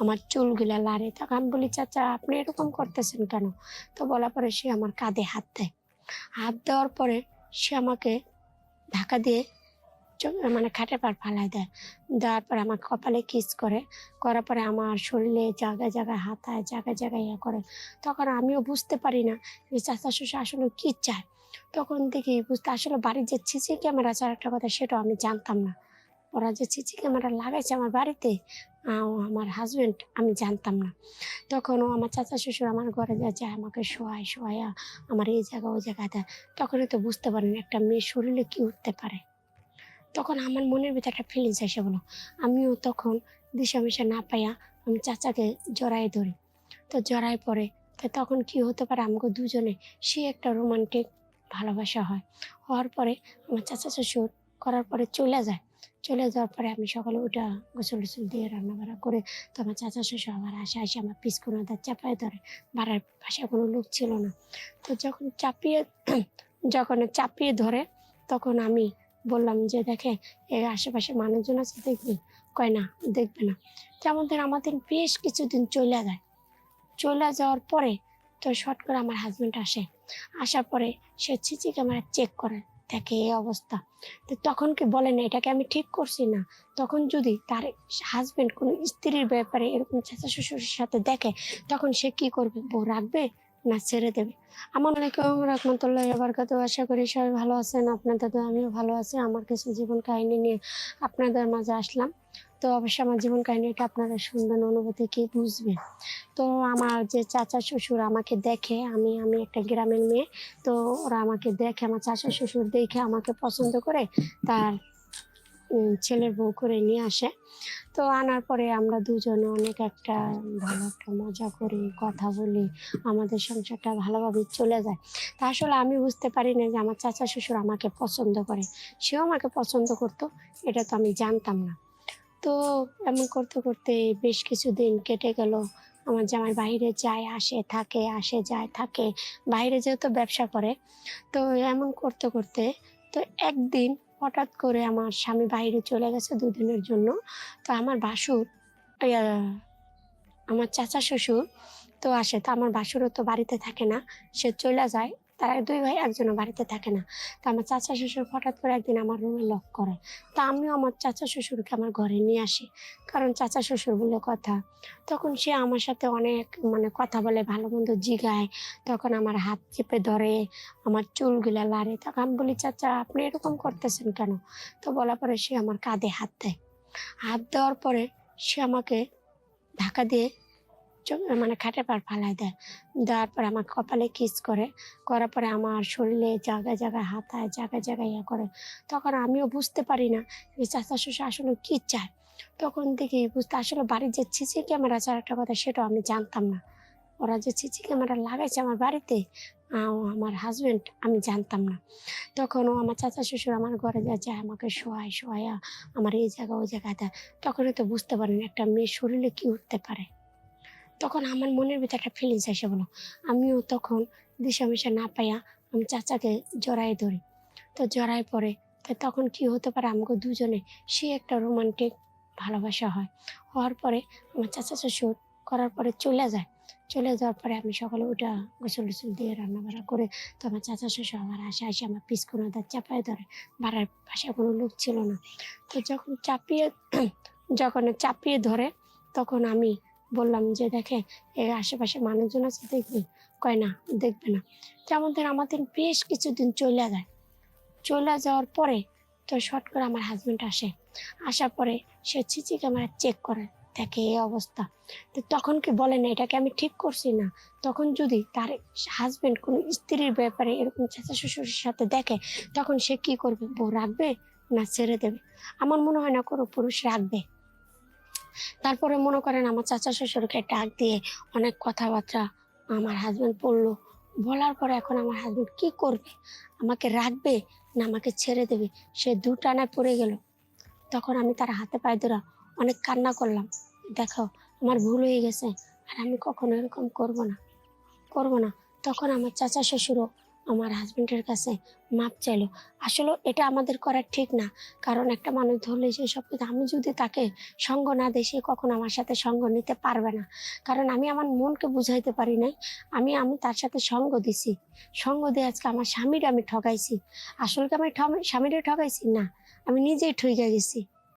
আমার চুলগুলা লাড়ে তখন আমি বলি, চাচা, আপনি এরকম করতেছেন কেন? তো বলার পরে সে আমার কাঁধে হাত দেয়। হাত দেওয়ার পরে সে আমাকে ধাক্কা দিয়ে মানে খাটে পার ফালাই দেয়। দেওয়ার পরে আমার কপালে কিস করে। করার পরে আমার শরীরে জায়গায় জায়গায় হাতায় জায়গায় জায়গায় ইয়ে করে। তখন আমিও বুঝতে পারি না যে চাচা শ্বশুর আসলে কি চায়। তখন দেখি বুঝতে আসলে বাড়ির যে সিসি ক্যামেরা ছাড়া একটা কথা, সেটাও আমি জানতাম না। ওরা যে সিসি ক্যামেরা লাগাইছে আমার বাড়িতে ও আমার হাজব্যান্ড আমি জানতাম না। তখন ও আমার চাচা শ্বশুর আমার ঘরে যা যায় আমাকে শোয়ায় শোয়া আমার এই জায়গা, ওই জায়গায় দেয়। তখনই তো বুঝতে পারেন, একটা মেয়ের শরীরে কি উঠতে পারে। তখন আমার মনের ভিতরে একটা ফিলিংস এসে বলো। আমিও তখন দিশা না পাইয়া আমি চাচাকে জড়াই ধরি। তো জড়াই পড়ে, তো তখন কি হতে পারে, আমাকে দুজনে, সে একটা রোমান্টিক ভালোবাসা হয়। হওয়ার পরে আমার চাচা শ্বশুর করার পরে চলে যায়। চলে যাওয়ার পরে আমি সকালে উঠে গোসল টোসল দিয়ে রান্না বাড়া করে তো আমার চাচা শ্বশুর আবার আসে আসে আমার পিসকুনা দাঁত চাপায় ধরে। বাড়ার পাশে কোনো লোক ছিল না। তো যখন চাপিয়ে যখন চাপিয়ে ধরে, তখন আমি বললাম যে, দেখে এর আশেপাশে মানুষজন আছে, দেখবি? কয়, না, দেখবে না। যেমন ধর আমাদের বেশ কিছুদিন চলে যায়। চলে যাওয়ার পরে তো শর্ট করে আমার হাজব্যান্ড আসে। আসার পরে সে সিসি ক্যামেরা চেক করে। দেখে এই অবস্থা। তো তখন কি বলে না, এটাকে আমি ঠিক করছি না? তখন যদি তার হাজবেন্ড কোনো স্ত্রীর ব্যাপারে এরকম চাচা শ্বশুরের সাথে দেখে, তখন সে কি করবে? বউ রাখবে না ছেড়ে দেবে? আমার আলাইকুম রহমতুল্লাহ বরকাত আশা করি সবাই ভালো আছেন। আপনাদের তো আমিও ভালো আছি। আমার কিছু জীবন কাহিনী নিয়ে আপনাদের মাঝে আসলাম। তো অবশ্যই আমার জীবন কাহিনীটা আপনারা শুনবেন, অনুভূতি কি বুঝবেন। তো আমার যে চাচা শ্বশুর আমাকে দেখে, আমি আমি একটা গ্রামের মেয়ে, তো ওরা আমাকে দেখে, আমার চাচা শ্বশুর দেখে আমাকে পছন্দ করে তার ছেলের বউ করে নিয়ে আসে। তো আনার পরে আমরা দুজনে অনেক একটা ভালো একটা মজা করি, কথা বলি, আমাদের সংসারটা ভালোভাবে চলে যায়। তা আসলে আমি বুঝতে পারি না যে আমার চাচা শ্বশুর আমাকে পছন্দ করে। সেও আমাকে পছন্দ করতো, এটা তো আমি জানতাম না। তো এমন করতে করতে বেশ কিছুদিন কেটে গেল। আমার জামাই বাইরে যায়, আসে, থাকে, আসে, যায়, থাকে। বাইরে যেহেতু ব্যবসা করে, তো এমন করতে করতে তো একদিন হঠাৎ করে আমার স্বামী বাইরে চলে গেছে দুদিনের জন্য। তো আমার বাসুর আমার চাচা শ্বশুর তো আসে। তো আমার বাসুরও তো বাড়িতে থাকে না, সে চলে যায়। তারা দুই ভাই একজনও বাড়িতে থাকে না। তো আমার চাচা শ্বশুর হঠাৎ করে একদিন আমার রুমে লক করে। তা আমিও আমার চাচা শ্বশুরকে আমার ঘরে নিয়ে আসি। কারণ চাচা শ্বশুর বলে কথা। তখন সে আমার সাথে অনেক মানে কথা বলে, ভালো মন্দ জিগায়। তখন আমার হাত চেপে ধরে, আমার চুলগুলা লাড়ে। তখন আমি বলি, চাচা, আপনি এরকম করতেছেন কেন? তো বলার পরে সে আমার কাঁধে হাত দেয়। হাত দেওয়ার পরে সে আমাকে ধাক্কা দিয়ে মানে খাটে পার ফালাই দেয়। দেওয়ার পরে আমার কপালে কিস করে। করার পরে আমার শরীরে জায়গায় জায়গায় হাতায় জায়গায় জায়গায় ইয়ে করে। তখন আমিও বুঝতে পারি না যে চাচা শ্বশুর আসলে কী চায়। তখন দেখি বুঝতে, আসলে বাড়ির যে সিসি ক্যামেরা ছাড়া একটা কথা, সেটাও আমি জানতাম না। ওরা যে সিসি ক্যামেরা লাগাইছে আমার বাড়িতে আমার হাজব্যান্ড আমি জানতাম না। তখন ও আমার চাচা শ্বশুর আমার ঘরে যা যায় আমাকে শোয়ায় শোয়া আমার এই জায়গা ওই জায়গায় দেয়। তখনই তো বুঝতে পারেন একটা মেয়ের শরীরে কি উঠতে পারে। তখন আমার মনের ভিতরে একটা ফিলিংস এসে বলো। আমিও তখন দিশা মিশা না পাইয়া আমি চাচাকে জড়াই ধরি। তো জড়াই পরে তো তখন কি হতে পারে আমাকে দুজনে? সে একটা রোমান্টিক ভালোবাসা হয়। হওয়ার পরে আমার চাচা শ্বশুর করার পরে চলে যায়। চলে যাওয়ার পরে আমি সকালে উঠে গোসল টোসল দিয়ে রান্না বাড়া করে তো আমার চাচা শ্বশুর আমার আসে আসে আমার পিসকুনা দাঁত চাপায় ধরে। বাড়ার পাশে কোনো লোক ছিল না। তো যখন চাপিয়ে যখন চাপিয়ে ধরে তখন আমি বললাম যে দেখে এর আশেপাশে মানুষজন আছে দেখবি কয়, না, দেখবে না। যেমন ধর আমাদের বেশ কিছুদিন চলে যায়। চলে যাওয়ার পরে তো শর্ট করে আমার হাজবেন্ড আসে। আসার পরে সে সিসি ক্যামেরা চেক করে, দেখে এই অবস্থা। তো তখন কি বলে না, এটাকে আমি ঠিক করছি না? তখন যদি তার হাজবেন্ড কোনো স্ত্রীর ব্যাপারে এরকম চাচা শ্বশুরের সাথে দেখে, তখন সে কি করবে? বউ রাখবে না ছেড়ে দেবে? আমার মনে হয় না কোনো পুরুষ রাখবে। তারপরে মনে করেন আমার চাচা শ্বশুরকে ডাক দিয়ে অনেক কথাবার্তা আমার হাজবেন্ড বলল। বলার পরে এখন আমার হাজবেন্ড কি করবে? আমাকে রাখবে না আমাকে ছেড়ে দেবে? সে দু টানায় পড়ে গেল। তখন আমি তার হাতে পায়ে ধরা অনেক কান্না করলাম। দেখো, আমার ভুল হয়ে গেছে আর আমি কখনো এরকম করব না করব না। তখন আমার চাচা শ্বশুরও আমার হাজবেন্ডের কাছে মাপ চাইলো। আসলে এটা আমাদের করা ঠিক না। কারণ একটা মানুষ ধরলে সে সব কিছু, আমি যদি তাকে সঙ্গ না দিই, সে কখনো আমার সাথে সঙ্গ নিতে পারবে না। কারণ আমি আমার মনকে বুঝাইতে পারি নাই। আমি আমি তার সাথে সঙ্গ দিছি। সঙ্গ দিয়ে আজকে আমার স্বামীর আমি ঠকাইছি আসলে কি আমি স্বামীরে ঠকাইছি না। আমি নিজেই ঠকে গেছি।